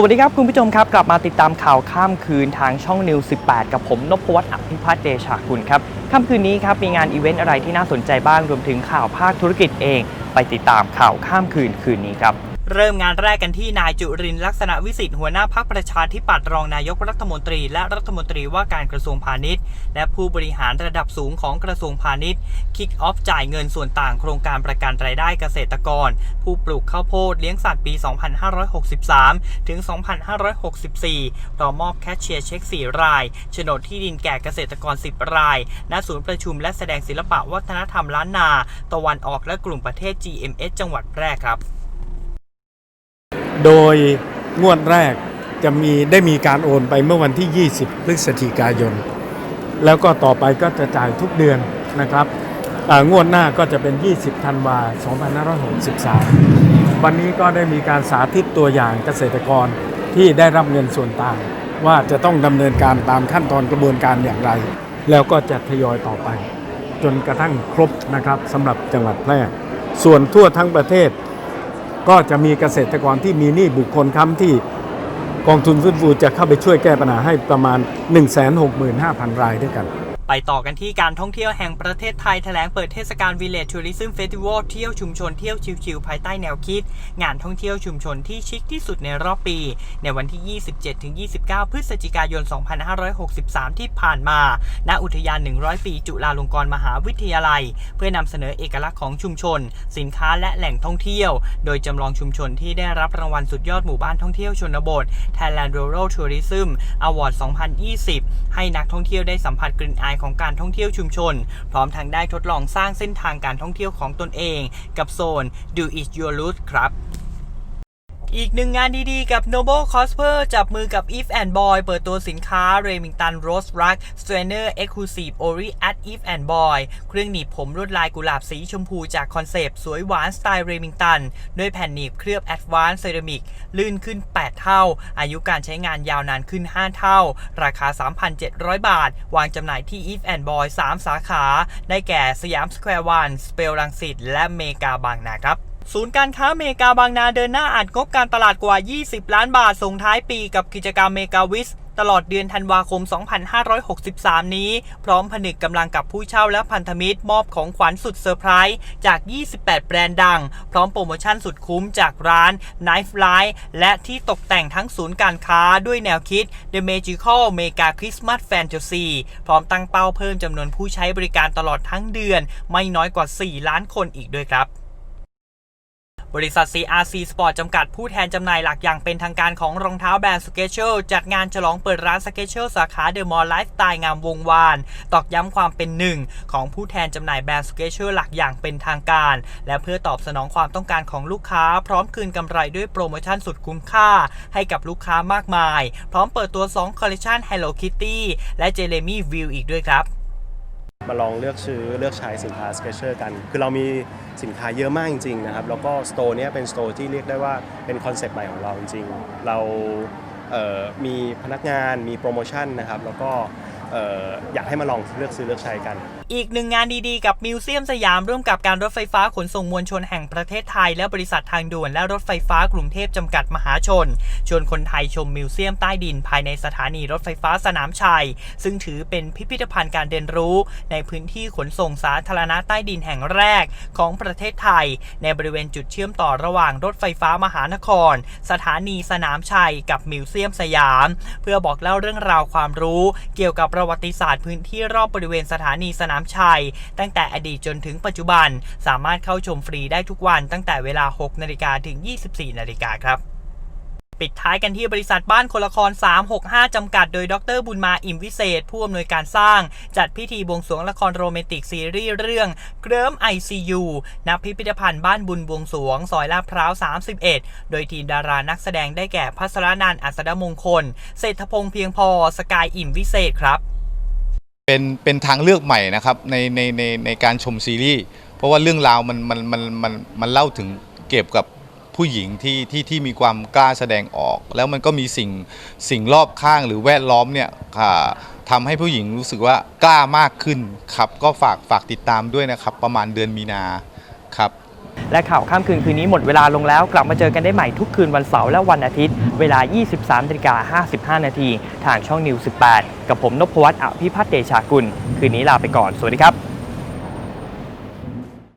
สวัสดีครับ คุณผู้ชมครับ กลับมาติดตามข่าวข้ามคืนทางช่องนิว 18 กับผมนพวัตน์อภิพัฒน์เดชาคุณครับค่ำคืนนี้ครับ มีงานอีเวนต์อะไรที่น่าสนใจบ้างรวมถึงข่าวภาคธุรกิจเอง ไปติดตามข่าวข้ามคืนคืนนี้ครับ เริ่มงานแรกกันที่นายจุรินลักษณะวิสิทธิ์หัวหน้าพักประชาธิปัตย์รองนายกรัฐมนตรี และรัฐมนตรีว่าการกระทรวงพาณิชย์ และผู้บริหารระดับสูงของกระทรวงพาณิชย์คิกออฟจ่ายเงินส่วนต่างโครงการประกันรายได้เกษตรกร ผู้ปลูกข้าวโพดเลี้ยงสัตว์ปี 2563 ถึง 2564พร้อมมอบแคชเชียร์เช็ค 4 รายโฉนดที่ดินแก่เกษตรกร 10 รายณศูนย์ประชุมและแสดงศิลปะวัฒนธรรมล้านนา ตะวันออกและกลุ่มประเทศ GMS จังหวัดแพร่ครับ โดยงวดแรกจะมีได้มีการโอนไปเมื่อวันที่ 20 พฤศจิกายน แล้วก็ต่อไปก็จะจ่ายทุกเดือนนะครับงวดหน้าก็จะเป็น 20 ธันวา2563 วันนี้ก็ได้มีการสาธิตตัวอย่างเกษตรกรที่ได้รับเงินส่วนต่าง ว่าจะต้องดำเนินการตามขั้นตอนกระบวนการอย่างไร แล้วก็จะทยอยต่อไป จนกระทั่งครบนะครับสำหรับจังหวัดแพร่ส่วนทั่วทั้งประเทศ ก็จะมีเกษตรกรที่มีหนี้บุคคลค้ำที่กองทุนฟื้นฟูจะเข้าไปช่วยแก้ปัญหาให้ประมาณ 165,000 รายด้วยกัน ไปต่อกันที่การท่องเที่ยวแห่งประเทศไทยแถลงเปิดเทศกาล Village Tourism Festival เที่ยวชุมชนเที่ยวชิวๆภายใต้แนวคิด งานท่องเที่ยวชุมชนที่ชิคที่สุดในรอบปี ในวันที่ 27-29 พฤศจิกายน 2563 ที่ผ่านมา ณ อุทยาน 100 ปี จุฬาลงกรณ์มหาวิทยาลัย เพื่อนำเสนอเอกลักษณ์ของชุมชน สินค้าและแหล่งท่องเที่ยว โดยจำลองชุมชนที่ได้รับรางวัลสุดยอดหมู่บ้านท่องเที่ยวชนบท Thailand Rural Tourism Award 2020 ให้นักท่องเที่ยวได้สัมผัสกลิ่นอายของการท่องเที่ยวชุมชน พร้อมทั้งได้ทดลองสร้างเส้นทางการท่องเที่ยวของตนเอง กับโซน Do It Your Route ครับ อีกหนึ่งงานดีๆ กับ Noble Cosper จับมือกับ If and Boy เปิดตัวสินค้า Remington Rose Rug Strainer Exclusive Ori at If and Boy เครื่องหนีบผมลวดลายกุหลาบสีชมพูจากคอนเซปต์สวยหวานสไตล์ Remington ด้วยแผ่นหนีบเคลือบ Advanced Ceramic ลื่นขึ้น 8 เท่า อายุการใช้งานยาวนานขึ้น 5 เท่า ราคา 3,700 บาท วางจำหน่ายที่ If and Boy 3 สาขา ได้แก่สยามสแควร์วันสเปลลังสิตและเมกาบางนาครับ ศูนย์การค้าเมกาบางนาเดินหน้าอัดงบการตลาดกว่า 20 ล้านบาท ส่งท้ายปีกับกิจกรรมเมกาวิสตลอดเดือนธันวาคม 2563 นี้ พร้อมผนึกกำลังกับผู้เช่าและพันธมิตรมอบของขวัญสุดเซอร์ไพรส์จาก 28 แบรนด์ดัง พร้อมโปรโมชั่นสุดคุ้มจากร้าน Knife Line และที่ตกแต่งทั้งศูนย์การค้าด้วยแนวคิด The Magical Mega Christmas Fantasy พร้อมตั้งเป้าเพิ่มจำนวนผู้ใช้บริการตลอดทั้งเดือน ไม่น้อยกว่า 4 ล้านคนอีกด้วยครับ บริษัท CRC Sport จำกัดผู้แทนจำหน่ายหลักอย่างเป็นทางการของรองเท้าแบรนด์ Skechers จัดงานฉลองเปิดร้าน Skechers สาขาเดอะมอลล์ไลฟ์สไตล์งามวงวาน ตอกย้ำความเป็นหนึ่งของผู้แทนจำหน่ายแบรนด์ Skechers หลักอย่างเป็นทางการ และเพื่อตอบสนองความต้องการของลูกค้า พร้อมคืนกำไรด้วยโปรโมชั่นสุดคุ้มค่า ให้กับลูกค้ามากมาย พร้อมเปิดตัว 2 คอลเลคชัน Hello Kitty และ Jeremy View อีกด้วยครับ มาลองเลือกซื้อเลือกใช้สินค้า Skechers กัน คือเรามีสินค้าเยอะมากจริงๆนะครับ แล้วก็สโตร์เนี้ยเป็นสโตร์ที่เรียกได้ว่าเป็นคอนเซปต์ใหม่ของเราจริงๆ เรามีพนักงานมีโปรโมชั่นนะครับ แล้วก็อยากให้มาลองเลือกซื้อเลือกใช้กัน อีกหนึ่งงานดีๆ กับมิวเซียมสยามร่วมกับการรถไฟฟ้าขนส่งมวลชนแห่งประเทศไทย และบริษัททางด่วนและรถไฟฟ้ากรุงเทพจำกัดมหาชน ชวนคนไทยชมมิวเซียมใต้ดินภายในสถานีรถไฟฟ้าสนามชัย ซึ่งถือเป็นพิพิธภัณฑ์การเรียนรู้ ในพื้นที่ขนส่งสาธารณะใต้ดินแห่งแรกของประเทศไทย ในบริเวณจุดเชื่อมต่อระหว่างรถไฟฟ้ามหานคร สถานีสนามชัย กับมิวเซียมสยาม เพื่อบอกเล่าเรื่องราวความรู้ เกี่ยวกับประวัติศาสตร์พื้นที่รอบบริเวณสถานีสนามชัย ตั้งแต่อดีตจนถึงปัจจุบัน สามารถเข้าชมฟรีได้ทุกวันตั้งแต่เวลา 6 นาฬิกาถึง 24 นาฬิกาครับปิดท้ายกันที่บริษัทบ้านคนละคร 365 จำกัด โดยดรบุญมาอิ่มวิเศษ ผู้อำนวยการสร้าง จัดพิธีบวงสรวงละครโรแมนติกซีรีส์เรื่องเกริม ICU ณพิพิธภัณฑ์บ้านบุญบวงสรวง ซอยลาดพร้าว 31 โดยทีมดารานักแสดงได้แก่พัสรนันอัสดมงคล เศรษฐพงษ์เพียงพอ สกายอิ่มวิเศษครับ เป็นเป็นทางเลือกใหม่นะครับในในในในการชมซีรีส์เพราะว่าเรื่องราวมันมันมันมันมันเล่าถึงเกี่ยวกับผู้หญิงที่ที่ที่มีความกล้าแสดงออก แล้วมันก็มีสิ่งสิ่งรอบข้างหรือแวดล้อมเนี่ยอ่าทำให้ผู้หญิงรู้สึกว่ากล้ามากขึ้นครับ ก็ฝากฝากติดตามด้วยนะครับ ประมาณเดือนมีนาครับ และข่าวข้ามคืนคืนนี้หมดเวลาลงแล้ว กลับมาเจอกันได้ใหม่ทุกคืนวันเสาร์และวันอาทิตย์ เวลา 23นาฬิกา55 นาที ทางช่องนิว 18 กับผมนพวัตน์อภิพัฒน์เดชากุล คืนนี้ลาไปก่อน สวัสดีครับ